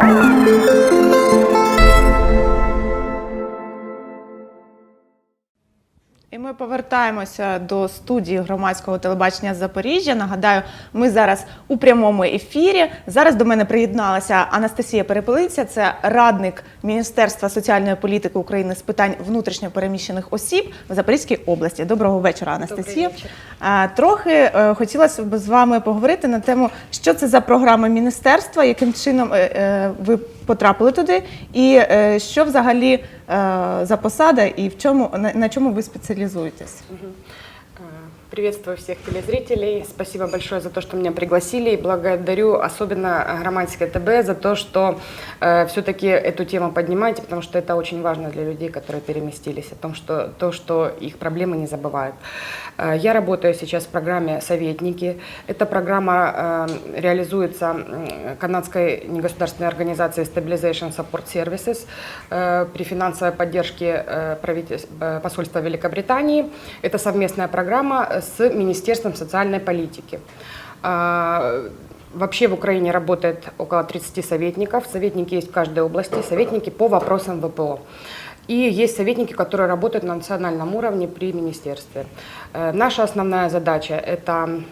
Thank you. Ми повертаємося до студії громадського телебачення Запоріжжя. Нагадаю, ми зараз у прямому ефірі. Зараз до мене приєдналася Анастасія Перепелиця, це радник Міністерства соціальної політики України з питань внутрішньо переміщених осіб в Запорізькій області. Доброго вечора, Анастасія. вечір. Трохи е, хотілося б з вами поговорити на тему, що це за програма міністерства, яким чином е, е, ви потрапили туди, і що взагалі за посада, і в чому на, чому ви спеціалізуєтесь? Э, Приветствую всех телезрителей. Спасибо большое за то, что меня пригласили. И благодарю особенно Громадское ТБ за то, что э, все-таки эту тему поднимаете, потому что это очень важно для людей, которые переместились, о том, что, то, что их проблемы не забывают. Э, я работаю сейчас в программе «Советники». Эта программа э, реализуется канадской негосударственной организацией Stabilization Support Services э, при финансовой поддержке э, правительс- э, посольства Великобритании. Это совместная программа с Министерством социальной политики. А, Вообще в Украине работает около 30 советников. Советники есть в каждой области, советники по вопросам ВПО. И есть советники, которые работают на национальном уровне при министерстве. Э, Наша основная задача – это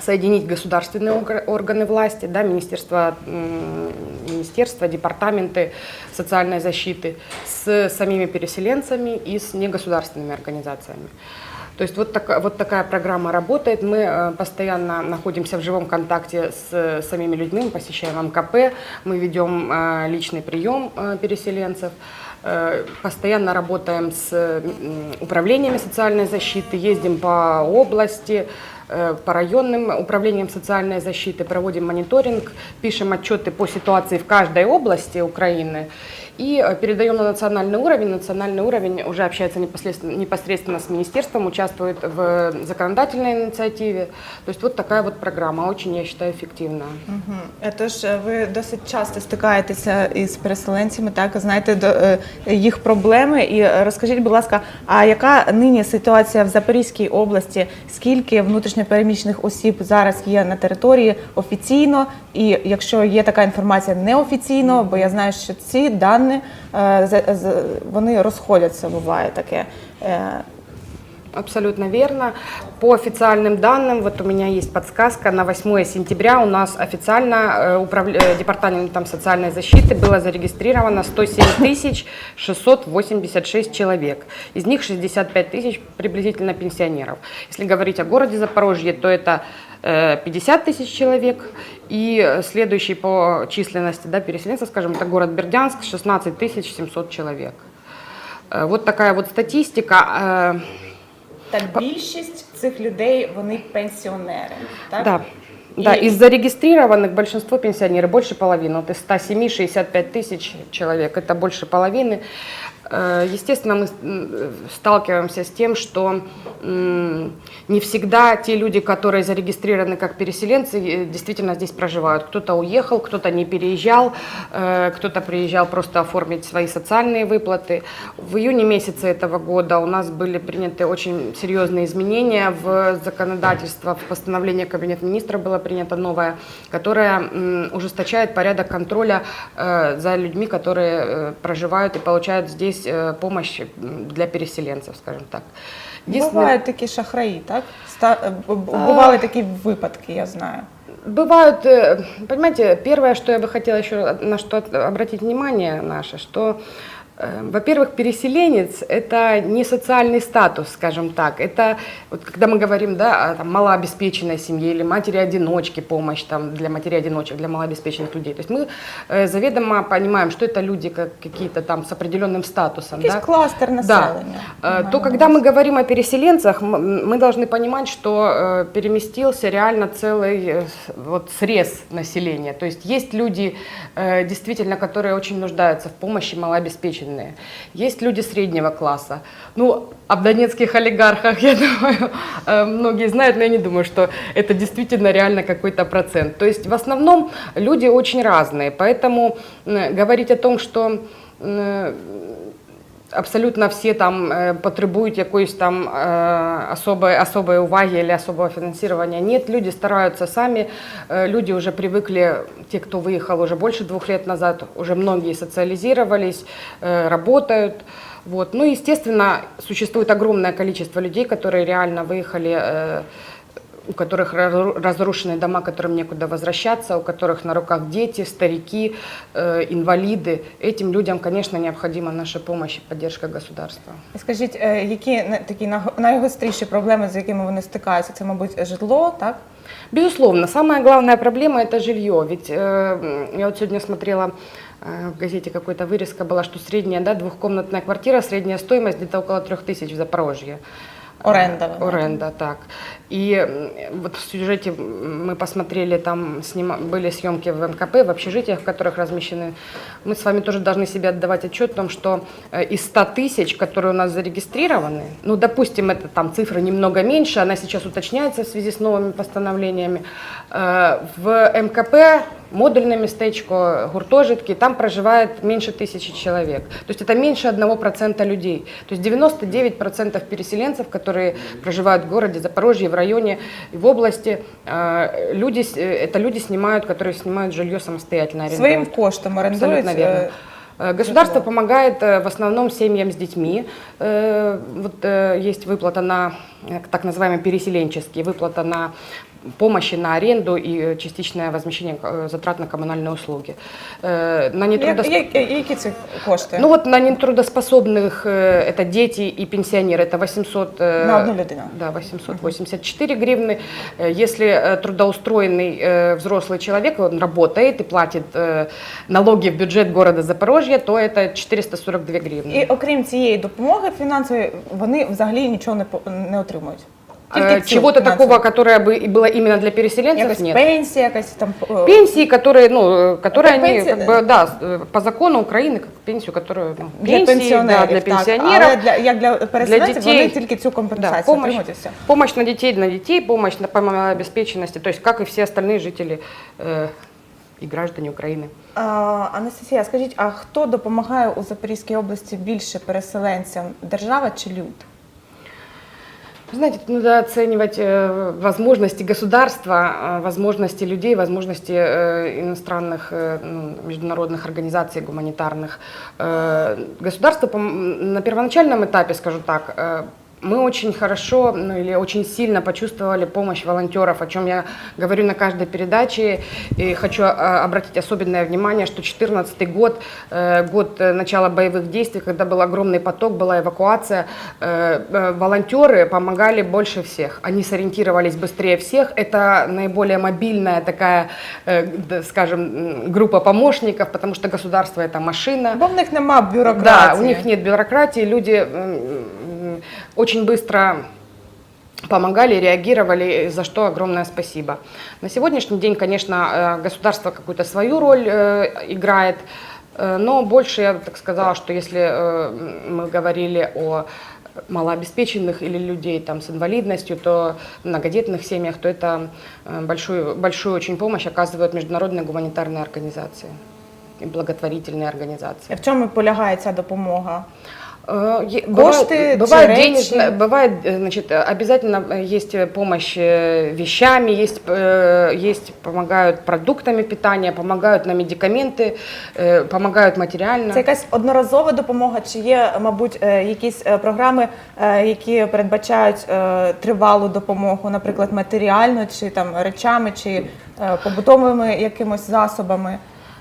соединить государственные орг- органы власти, да, министерства, министерства, департаменты социальной защиты с самими переселенцами и с негосударственными организациями. То есть вот, така- вот такая программа работает. Мы э, постоянно находимся в живом контакте с э, самими людьми, мы посещаем МКП, мы ведем э, личный прием переселенцев. Постоянно работаем с управлениями социальной защиты, ездим по области, по районным управлениям социальной защиты, проводим мониторинг, пишем отчеты по ситуации в каждой области Украины и э, передаем на национальный уровень. Национальный уровень уже общается непосредственно, непосредственно с министерством, участвует в законодательной инициативе. То есть вот такая вот программа, очень, я считаю, эффективная. Угу. Тож е, ви досить часто стикаєтеся із переселенцями, так знаєте до е, їх проблеми. І е, розкажіть, будь ласка, а яка нині ситуація в Запорізькій області? Скільки внутрішньопереміщених осіб зараз є на території офіційно? І якщо є така інформація неофіційно, бо я знаю, що ці дані З- вони розходяться, буває таке. Абсолютно верно. По официальным данным, вот у меня есть подсказка, на 8 сентября у нас официально э, управля- э, департаментом социальной защиты было зарегистрировано 107 тысяч 686 человек. Из них 65 тысяч приблизительно пенсионеров. Если говорить о городе Запорожье, то это 50 тысяч человек. И э, следующий по численности да, переселенцев, скажем, это город Бердянск, 16 тысяч 700 человек. Э, Вот такая вот статистика. Э, Так, більшість цих людей вони пенсіонери. Так? Да. Да, И- из зарегистрированных большинство пенсионеры, больше половины. Вот из 107 65 тысяч человек, это больше половины. Э, Естественно, мы м, сталкиваемся с тем, что не всегда те люди, которые зарегистрированы как переселенцы, э, действительно здесь проживают. Кто-то уехал, кто-то не переезжал, э, кто-то приезжал просто оформить свои социальные выплаты. В июне месяце этого года у нас были приняты очень серьезные изменения в законодательство, в постановление Кабинета министров было принято новое, которое ужесточает порядок контроля э, за людьми, которые э, проживают и получают здесь э, помощь м, для переселенцев, скажем так. Единственное- Бувають такі шахраї, так? Ста... е, б- б- Бували такі випадки, я знаю. Бывают, э, понимаете, первое, что я бы хотела еще на что обратить внимание наше, что, э, во-первых, переселенец – это не социальный статус, скажем так. Это, вот когда мы говорим да, о там, малообеспеченной семье или матери-одиночки, помощь там, для матери-одиночек, для малообеспеченных людей. То есть мы э, заведомо понимаем, что это люди как, какие-то там с определенным статусом. Якийсь да. кластер населення. Э, Нормально. То когда мы говорим о переселенцах, мы должны понимать, что э, переместился реально целый э, вот срез населения. То есть есть люди, э, действительно, которые очень нуждаются в помощи, малообеспеченные. Есть люди среднего класса. Ну, об донецких олигархах, я думаю, э, многие знают, но я не думаю, что это действительно реально какой-то процент. То есть в основном люди очень разные. Поэтому говорить о том, что абсолютно всі там е, потребують якоїсь там е, особої, особої уваги или особого финансирования. Нет, люди стараются сами, Э, люди уже привыкли, те, кто выехал уже больше двух лет назад, уже многие социализировались, э, работают. Вот. Ну, естественно, существует огромное количество людей, которые реально выехали э, у которых разру- разрушены дома, которым некуда возвращаться, у которых на руках дети, старики, э, инвалиды. Этим людям, конечно, необходима наша помощь и поддержка государства. Скажіть, е, які на- такі наго- найгостріші проблеми, з якими вони стикаються? Це, мабуть, житло, так? Безусловно, самая главная проблема – это жилье. Ведь э, я вот сегодня смотрела э, в газете какой-то вырезка была, что средняя, да, двухкомнатная квартира, средняя стоимость где-то около трех тысяч в Запорожье. Оренда, Э, Оренда, так. И вот в сюжете мы посмотрели, там снима, были съемки в МКП, в общежитиях, в которых размещены. Мы с вами тоже должны себе отдавать отчет о том, что э, из 100 тысяч, которые у нас зарегистрированы, ну, допустим, это там цифра немного меньше, она сейчас уточняется в связи с новыми постановлениями, э, в МКП модульное местечко, гуртожитки, там проживает меньше тысячи человек. То есть это меньше 1% людей. То есть 99% переселенцев, которые проживают в городе Запорожье, в районе в области, э, люди, э, это люди снимают, которые снимают жилье самостоятельно. арендуют. Своїм коштом орендують. Абсолютно верно. Э, Государство помогает в основном семьям с детьми. Вот есть выплата на так называемые переселенческие, выплата на помощи на аренду и э, частичное возмещение э, затрат на коммунальные услуги. Э, На Як, нетрудоспособных як- які це кошти? ну вот на нетрудоспособных э, это дети и пенсионеры, это 800... э, На одну людину. Да, 884 гривны. Э, Если э, трудоустроенный э, взрослый человек, он работает и платит э, налоги в бюджет города Запорожья, то это 442 гривны. І окрім цієї допомоги фінансової, вони взагалі нічого не, по- не отримують. Э, цю Чего-то фінансову. такого, которое бы и было именно для переселенцев, Якась нет. пенсія, якась там е, Пенсии, которые, ну, э, которые Это они, пенсия, как да? бы, да, с- э, по закону Украины, как пенсию, которую, ну, для пенсии, пенсіонерів, да, для так. пенсионеров. Але для, як для переселенців дітей. вони тільки цю Да, компенсацію помощь, отримують і все. помощь на детей, на детей, помощь на помимо обеспеченности, то есть как и все остальные жители э, и граждане Украины. А, Анастасія, скажіть, а хто допомагає у Запорізькій області більше переселенцям? Держава чи люд? Знаете, тут надо оценивать э, возможности государства, э, возможности людей, возможности э, иностранных ну, международных организаций гуманитарных. Государство на первоначальном этапе, скажу так, мы очень хорошо ну, или очень сильно почувствовали помощь волонтеров, о чем я говорю на каждой передаче. И хочу э, обратить особенное внимание, что 2014 год, э, год э, начала боевых действий, когда был огромный поток, была эвакуация, э, волонтеры помогали больше всех. Они сориентировались быстрее всех. Это наиболее мобильная такая, скажем, группа помощников, потому что государство это машина. Бо в них нема Да, бюрократії. у них нет бюрократии, люди очень быстро помогали, реагировали, за что огромное спасибо. На сегодняшний день, конечно, э, государство какую-то свою роль э, играет, э, но больше я так сказала, что если мы говорили о малообеспеченных или людей там, с инвалидностью, то в многодетных семьях, то это большую, большую очень помощь оказывают международные гуманитарные организации и благотворительные организации. В чому полягає ця допомога? Э, е- Кошты, Бывает, бывает речи? денежно, бывает, э, значит, э, обязательно э, есть э, помощь э, вещами, есть, э, есть помогают продуктами питания, помогают на медикаменты, э, помогают материально. Це якась одноразова допомога, чи є, мабуть, е, якісь е, програми, е, які передбачають е, тривалу допомогу, наприклад, матеріально, чи там речами, чи е, побутовими якимось засобами?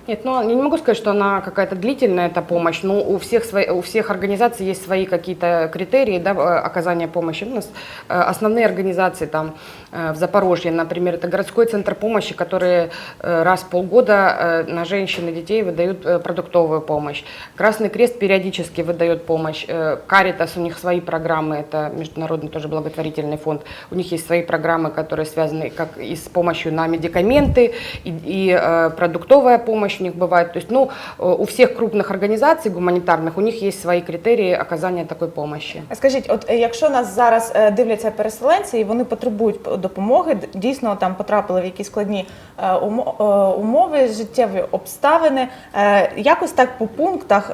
Нет, ну я не могу сказать, что она какая-то длительная эта помощь, но у всех, свои, у всех организаций есть свои какие-то критерии да, э, оказания помощи. У нас э, основные организации там э, в Запорожье, например, это городской центр помощи, которые раз в полгода на женщин и детей выдают продуктовую помощь. Красный Крест периодически выдает помощь. Каритас, у них свои программы, это международный тоже благотворительный фонд. У них есть свои программы, которые связаны как и с помощью на медикаменты, и, и, продуктовая помощь помощь у них бывает. То есть, ну, э, у всех крупных организаций гуманитарных, у них есть свои критерии оказания такой помощи. А Скажіть, от е, якщо нас зараз е, дивляться переселенці і вони потребують п- допомоги, д- дійсно там потрапили в якісь складні е, умо- е, умови, життєві обставини, е, якось так по пунктах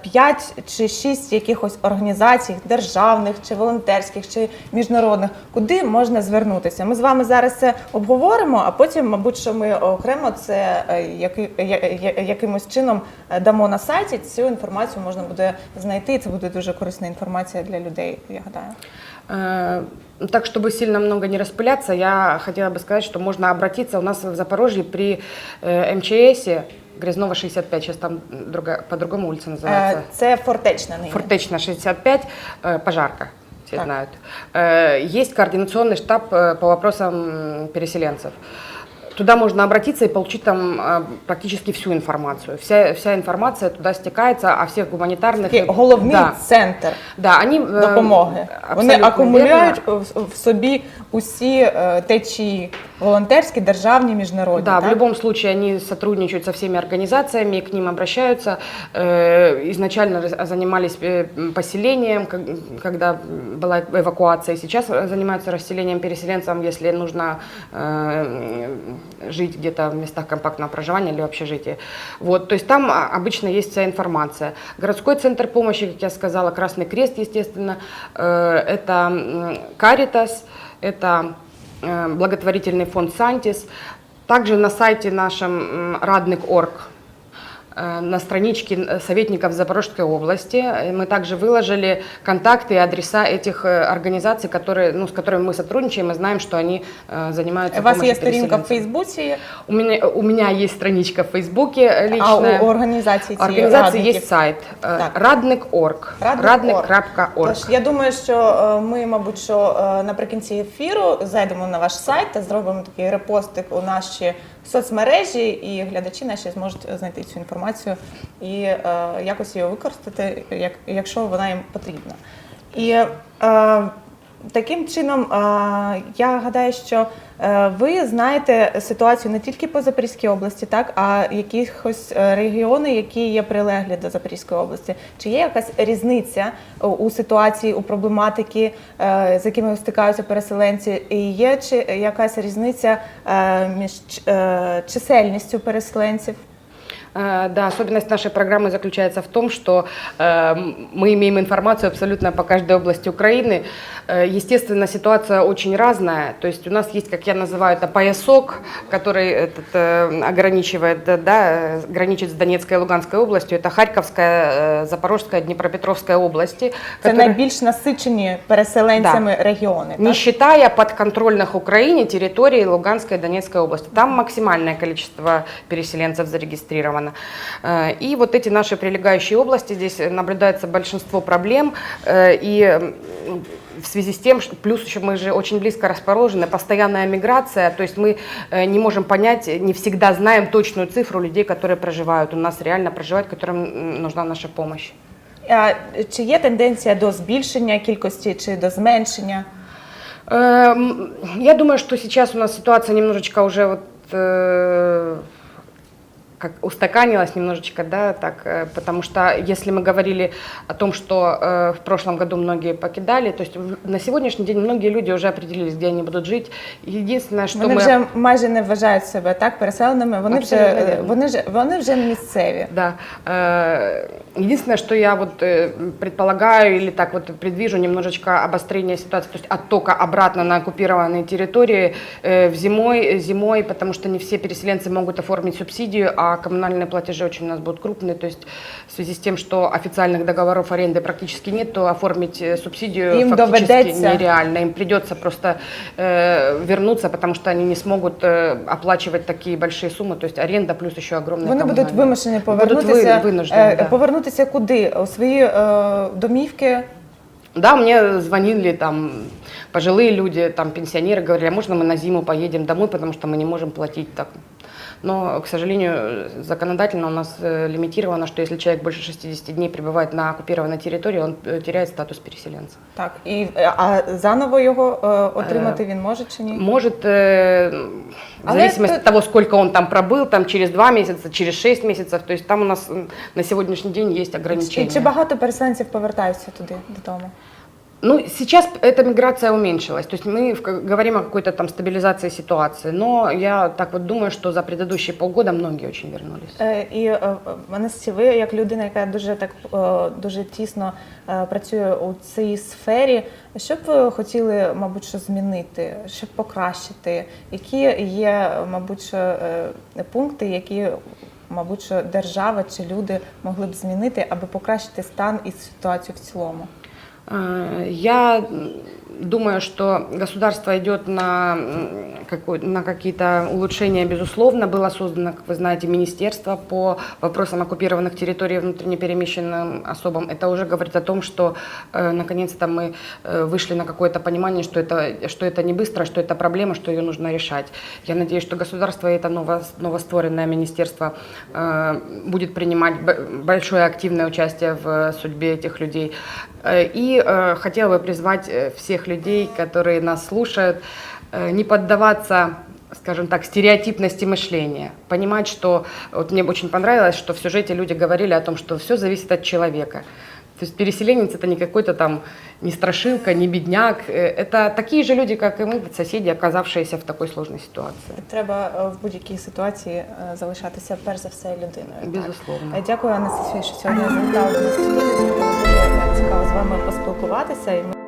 5 чи 6 якихось організацій, державних чи волонтерських, чи міжнародних, куди можна звернутися? Ми з вами зараз це обговоримо, а потім, мабуть, що ми окремо це е, яки- я- я- якимось чином е, дамо на сайті. Цю інформацію можна буде знайти. і Це буде дуже корисна інформація для людей. Я гадаю. Э, Так, чтобы сильно много не распыляться, я хотела бы сказать, что можно обратиться у нас в Запорожье при э, МЧС, Грязнова 65, сейчас там другая, по-другому улица Е, называется. Це фортечна нині. Фортечна 65, э, пожарка, все Так. знают. Э, Есть координационный штаб э, по вопросам м, переселенцев. Туда можно обратиться и получить там э, практически всю информацию. Вся, вся информация туда стекается о всех гуманитарных... Такий головний Да, центр да, они... э, допомоги. Вони абсолютно акумулюють верно. в, в собі усі е, течії волонтерські, державні, міжнародні. Да, в так? любом случае они сотрудничают со всеми организациями, к ним обращаются. Э, Изначально раз- занимались э, м, поселением, как- когда была эвакуация. Сейчас занимаются расселением переселенцам, если нужно э, жить где-то в местах компактного проживания или в. Вот, то есть там а, обычно есть вся информация. Городской центр помощи, как я сказала, Красный Крест, естественно, э, это Каритас, это э, благотворительный фонд «Сантис». Также на сайте нашем радник.орг на страничке э, советников Запорожской области э, мы также выложили контакты и адреса этих э, организаций, которые, ну, с которыми мы сотрудничаем и знаем, что они э, занимаются У вас є помощью сторінка в переселенцам. Фейсбуці, У меня, у меня есть страничка в Фейсбуке э, а личная. у організації У цієї организации радників? есть сайт э, Так. радник.орг. Радник.орг. Радник.орг. Тож я думаю, що е, ми, мабуть, що е, наприкінці ефіру зайдемо на ваш сайт та зробимо такий репостик у наші соцмережі, і глядачі наші зможуть знайти цю інформацію і е, якось її використати, як, якщо вона їм потрібна. І е, таким чином, я гадаю, що е, ви знаєте ситуацію не тільки по Запорізькій області, так а якихось е, регіони, які є прилеглі до Запорізької області. Чи є якась різниця у- ситуації, у проблематики, е, з якими стикаються переселенці? І є чи якась різниця між чисельністю переселенців? Э, Да, особенность нашей программы заключается в том, что э, м, мы имеем информацию абсолютно по каждой области Украины. Э, Естественно, ситуация очень разная. То есть у нас есть, как я называю, это поясок, который этот, э, ограничивает, да, да, э, граничит с Донецкой и Луганской областью. Это Харьковская, э, Запорожская, Днепропетровская области. Це которые- найбільш насичені переселенцями регіони. не так? считая подконтрольных Украине территорий Луганской и Донецкой области. Там максимальное количество переселенцев зарегистрировано. Э, И вот эти наши прилегающие области, здесь наблюдается большинство проблем. э, И м, в связи с тем, что- плюс еще мы же очень близко расположены, постоянная миграция, то есть мы э, не можем понять, не всегда знаем точную цифру людей, которые проживают, у нас реально проживают, которым м, нужна наша помощь. А Чи є тенденція до збільшення кількості чи до зменшення? Эм, Я думаю, что сейчас у нас ситуация немножечко уже вот э, как устаканилась немножечко, да, так, э, потому что если мы говорили о том, что э, в прошлом году многие покидали, то есть в- на сегодняшний день многие люди уже определились, где они будут жить. Единственное, что Вони мы... вже майже не вважають себе так переселеними. Вони вже Абсолютно вірно. вони вже вони вже місцеві. Да. Э, Единственное, что я вот э, предполагаю или так вот предвижу немножечко обострение ситуации, то есть оттока обратно на оккупированные территории э, в зимой, зимой, потому что не все переселенцы могут оформить субсидию, а коммунальные платежи очень у нас будут крупные, то есть в связи с тем, что официальных договоров аренды практически нет, то оформить э, субсидию Им фактически доведется. нереально. Им придется просто э, вернуться, потому что они не смогут э, оплачивать такие большие суммы, то есть аренда плюс еще огромные Вони будуть коммунальные. вимушені Будуть повернутися ви- винуждені, е, да. повернутися куди? У свої е, домівки. Да, мне звонили там пожилые люди, там пенсионеры, говорили, а можно мы на зиму поедем домой, потому что мы не можем платить так. но, к сожалению, законодательно у нас э, лимитировано, что если человек больше 60 дней пребывает на оккупированной территории, он э, теряет статус переселенца. Так, і е, а заново його е, отримати він може чи ні? Может, э, в Але зависимости это- от того, сколько он там пробыл, там через два месяца, через шесть месяцев, то есть там у нас м, на сегодняшний день есть І ограничения. чи багато переселенців повертаються туди додому? Ну, сейчас эта миграция уменьшилась, то есть мы в- как- говорим о какой-то там стабилизации ситуации, но я так вот думаю, что за предыдущие полгода многие очень вернулись. Е, І е, е, Анастасія, ви як людина, яка дуже так е, дуже тісно е, працює у цій сфері, що б ви хотіли, мабуть, що змінити, щоб покращити? Які є, мабуть, що е, пункти, які мабуть, що держава чи люди могли б змінити, аби покращити стан і ситуацію в цілому? Э, Я думаю, что государство идет на, на какие-то улучшения, безусловно. Было создано, как вы знаете, министерство по вопросам оккупированных территорий внутренне перемещенным особам. Это уже говорит о том, что э, наконец-то мы э, вышли на какое-то понимание, что это, что это не быстро, что это проблема, что ее нужно решать. Я надеюсь, что государство и это ново- новостворенное министерство э, будет принимать большое активное участие в судьбе этих людей. Э, И э, хотела бы призвать э, всех людей, которые нас слушают, э, не поддаваться скажем так, стереотипности мышления. Понимать, что вот мне очень понравилось, что в сюжете люди говорили о том, что все зависит от человека. То есть переселенец это не какой-то там не страшилка, не бедняк. Э, Это такие же люди, как и мы, соседи, оказавшиеся в такой сложной ситуации. Треба е, в будь-якій ситуації е, залишатися перш за все людиною. так. Безусловно. Е, Дякую, Анастасія, що сьогодні завітали до нас в студію. Було дуже е, цікаво з вами поспілкуватися. І ми